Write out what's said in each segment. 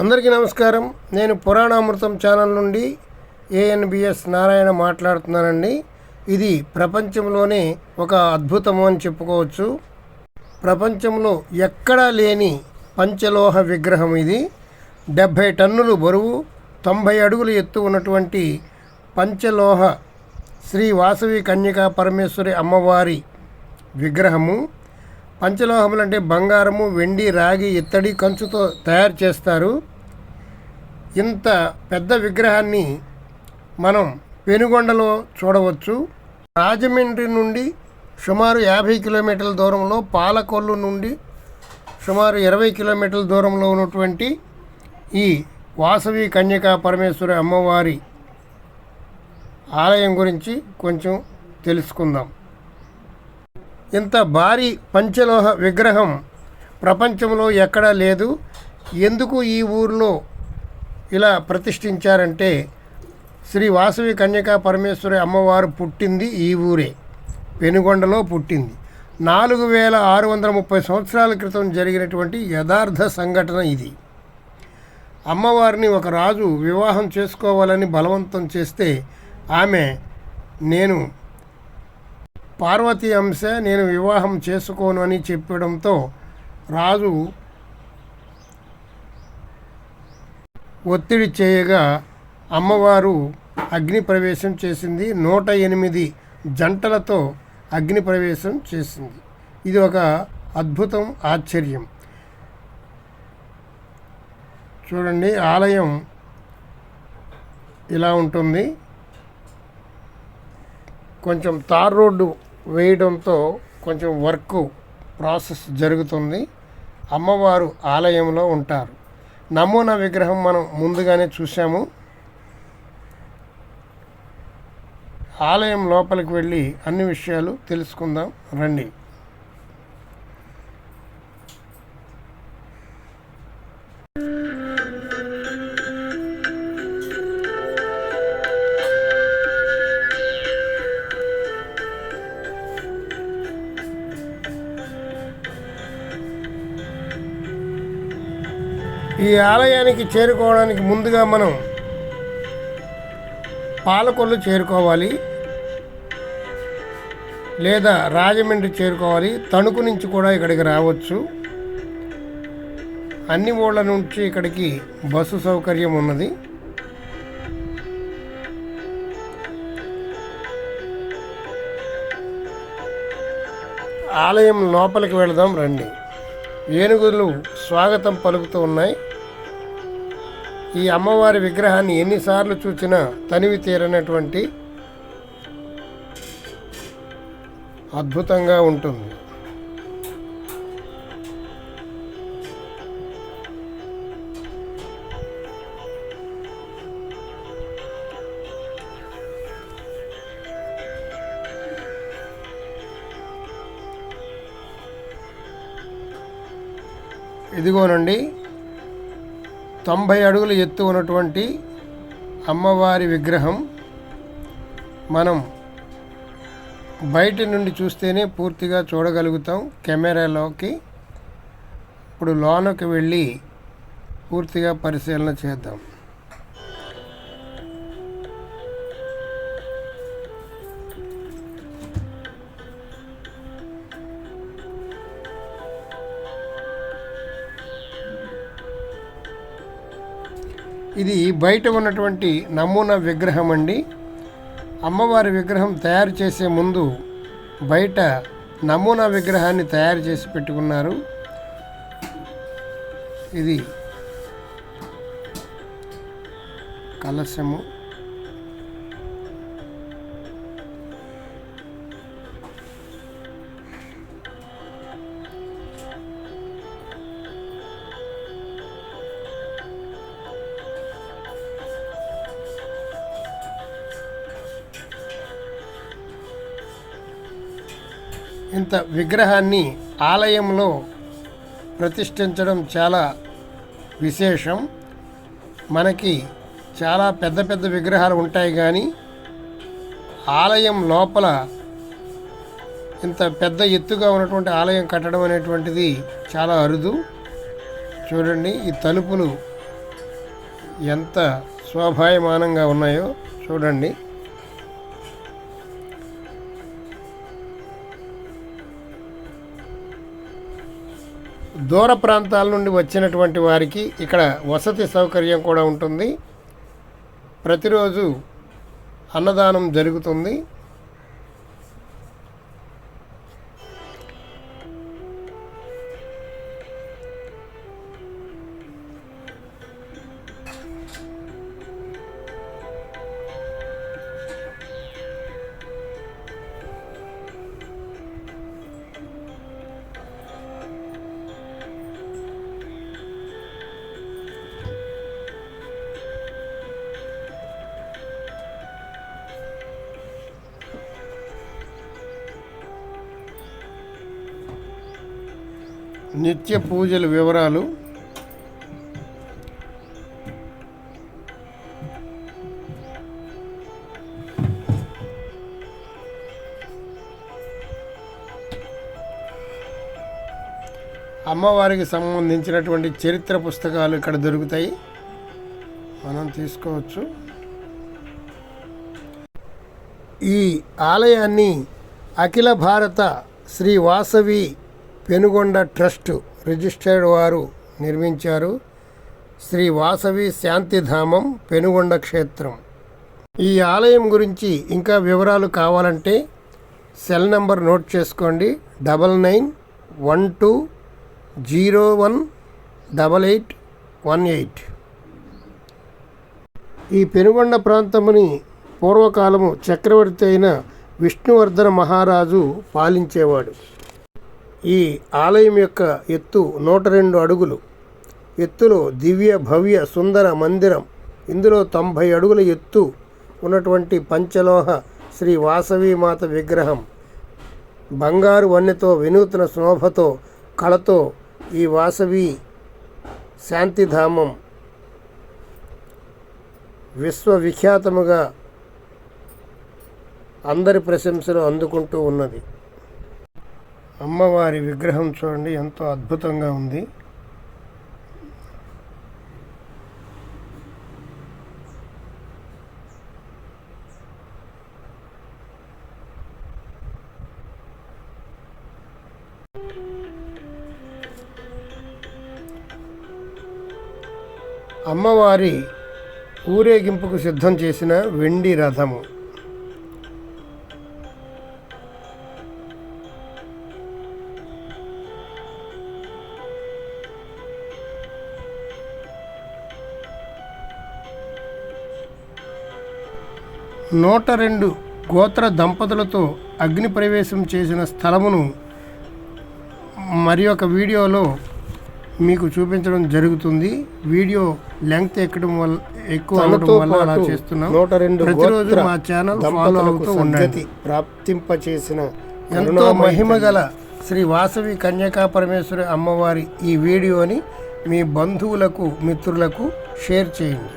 అందరికీ నమస్కారం. నేను పురాణామృతం ఛానల్ నుండి ఏఎన్బిఎస్ నారాయణ మాట్లాడుతున్నానండి. ఇది ప్రపంచంలోనే ఒక అద్భుతము అని చెప్పుకోవచ్చు. ప్రపంచంలో ఎక్కడా లేని పంచలోహ విగ్రహం ఇది. డెబ్భై టన్నులు బరువు తొంభై అడుగులు ఎత్తు ఉన్నటువంటి పంచలోహ శ్రీ వాసవి కన్యకా పరమేశ్వరి అమ్మవారి విగ్రహము. పంచలోహములు అంటే బంగారము వెండి రాగి ఇత్తడి కంచుతో తయారు చేస్తారు. ఇంత పెద్ద విగ్రహాన్ని మనం పెనుగొండలో చూడవచ్చు. రాజమండ్రి నుండి సుమారు యాభై కిలోమీటర్ల దూరంలో పాలకొల్లు నుండి సుమారు ఇరవై కిలోమీటర్ల దూరంలో ఉన్నటువంటి ఈ వాసవి కన్యకా పరమేశ్వరి అమ్మవారి ఆలయం గురించి కొంచెం తెలుసుకుందాం. ఇంత భారీ పంచలోహ విగ్రహం ప్రపంచంలో ఎక్కడా లేదు. ఎందుకు ఈ ఊరిలో ఇలా ప్రతిష్ఠించారంటే శ్రీ వాసవి కన్యకా పరమేశ్వరి అమ్మవారు పుట్టింది ఈ ఊరే. పెనుగొండలో పుట్టింది. నాలుగు వేల ఆరు వందల ముప్పై సంవత్సరాల క్రితం జరిగినటువంటి యథార్థ సంఘటన ఇది. అమ్మవారిని ఒక రాజు వివాహం చేసుకోవాలని బలవంతం చేస్తే ఆమె నేను పార్వతి అంశ నేను వివాహం చేసుకోను అని చెప్పడంతో రాజు ఒత్తిడి చేయగా అమ్మవారు అగ్ని ప్రవేశం చేసింది. నూట ఎనిమిది జంటలతో అగ్ని ప్రవేశం చేసింది. ఇది ఒక అద్భుతం ఆశ్చర్యం. చూడండి ఆలయం ఇలా ఉంటుంది. కొంచెం తార్ రోడ్డు వేయడంతో కొంచెం వర్క్ ప్రాసెస్ జరుగుతుంది. అమ్మవారు ఆలయంలో ఉంటారు. నమూనా విగ్రహం మనం ముందుగానే చూసాము ఆలయం లోపలికి వెళ్ళి అన్ని విషయాలు తెలుసుకుందాం. రండి. ఈ ఆలయానికి చేరుకోవడానికి ముందుగా మనం పాలకొల్లు చేరుకోవాలి లేదా రాజమండ్రి చేరుకోవాలి. తణుకు నుంచి కూడా ఇక్కడికి రావచ్చు. అన్ని ఊళ్ళ నుంచి ఇక్కడికి బస్సు సౌకర్యం ఉన్నది. ఆలయం లోపలికి వెళదాం రండి. ఏనుగులు స్వాగతం పలుకుతూ ఉన్నాయి. ఈ అమ్మవారి విగ్రహాన్ని ఎన్నిసార్లు చూసినా తనివి తీరనటువంటి అద్భుతంగా ఉంటుంది. ఇదిగోనండి తొంభై అడుగుల ఎత్తు ఉన్నటువంటి అమ్మవారి విగ్రహం మనం బయట నుండి చూస్తేనే పూర్తిగా చూడగలుగుతాం కెమెరాలోకి. ఇప్పుడు లోనకి వెళ్ళి పూర్తిగా పరిశీలన చేద్దాం. ఇది బయట ఉన్నటువంటి నమూనా విగ్రహం అండి. అమ్మవారి విగ్రహం తయారు చేసే ముందు బయట నమూనా విగ్రహాన్ని తయారు చేసి పెట్టుకున్నారు. ఇది కలశము. ఇంత విగ్రహాన్ని ఆలయంలో ప్రతిష్ఠించడం చాలా విశేషం. మనకి చాలా పెద్ద పెద్ద విగ్రహాలు ఉంటాయి కానీ ఆలయం లోపల ఇంత పెద్ద ఎత్తుగా ఉన్నటువంటి ఆలయం కట్టడం అనేటువంటిది చాలా అరుదు. చూడండి ఈ తలుపులు ఎంత శోభాయమానంగా ఉన్నాయో చూడండి. దూర ప్రాంతాల నుండి వచ్చినటువంటి వారికి ఇక్కడ వసతి సౌకర్యం కూడా ఉంటుంది. ప్రతిరోజు అన్నదానం జరుగుతుంది. నిత్య పూజల వివరాలు అమ్మవారికి సంబంధించినటువంటి చరిత్ర పుస్తకాలు ఇక్కడ దొరుకుతాయి. మనం తీసుకోవచ్చు. ఈ ఆలయాన్ని అఖిల భారత శ్రీ వాసవి పెనుగొండ ట్రస్ట్ రిజిస్టర్డ్ వారు నిర్మించారు. శ్రీ వాసవి శాంతిధామం పెనుగొండ క్షేత్రం. ఈ ఆలయం గురించి ఇంకా వివరాలు కావాలంటే సెల్ నంబర్ నోట్ చేసుకోండి. Double nine one two zero one double eight one eight. ఈ పెనుగొండ ప్రాంతముని పూర్వకాలము చక్రవర్తి అయిన విష్ణువర్ధన మహారాజు పాలించేవాడు. ఈ ఆలయం యొక్క ఎత్తు నూట రెండు అడుగులు. ఎత్తులో దివ్య భవ్య సుందర మందిరం. ఇందులో తొంభై అడుగుల ఎత్తు ఉన్నటువంటి పంచలోహ శ్రీ వాసవీమాత విగ్రహం. బంగారు వన్నెతో వినూత్న శోభతో కళతో ఈ వాసవి శాంతిధామం విశ్వవిఖ్యాతముగా అందరి ప్రశంసలు అందుకుంటూ ఉన్నది. అమ్మవారి విగ్రహం చూడండి ఎంతో అద్భుతంగా ఉంది. అమ్మవారి ఊరేగింపుకు సిద్ధం చేసిన వెండి రథము. నూట రెండు గోత్ర దంపతులతో అగ్ని ప్రవేశం చేసిన స్థలమును మరి ఒక వీడియోలో మీకు చూపించడం జరుగుతుంది. వీడియో లెంగ్త్ ఎక్కడం వల్ల ఎక్కువ అవడం వల్ల అలా చేస్తున్నాం. ప్రతిరోజు మా ఛానల్ ఫాలో అవుతూ ఉండండి. ప్రాప్తింపచేసిన ఎంతో మహిమగల శ్రీ వాసవి కన్యకా పరమేశ్వరి అమ్మవారి ఈ వీడియోని మీ బంధువులకు మిత్రులకు షేర్ చేయండి.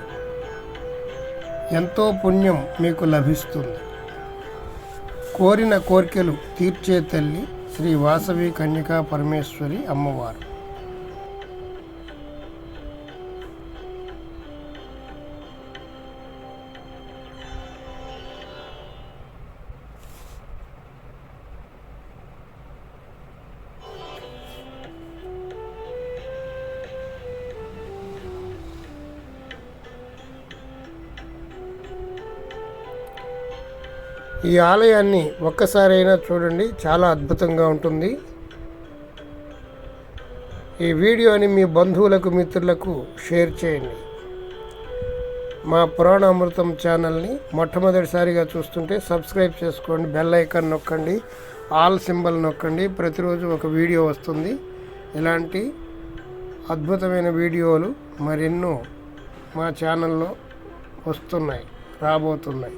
ఎంతో పుణ్యం మీకు లభిస్తుంది. కోరిన కోరికలు తీర్చే తల్లి శ్రీ వాసవి కన్యకా పరమేశ్వరి అమ్మవారు. ఈ ఆలయాన్ని ఒక్కసారైనా చూడండి చాలా అద్భుతంగా ఉంటుంది. ఈ వీడియోని మీ బంధువులకు మిత్రులకు షేర్ చేయండి. మా పురాణ అమృతం ఛానల్ని మొట్టమొదటిసారిగా చూస్తుంటే సబ్స్క్రైబ్ చేసుకోండి బెల్ ఐకాన్ నొక్కండి ఆల్ సింబల్ నొక్కండి. ప్రతిరోజు ఒక వీడియో వస్తుంది. ఇలాంటి అద్భుతమైన వీడియోలు మరెన్నో మా ఛానల్లో వస్తున్నాయి రాబోతున్నాయి.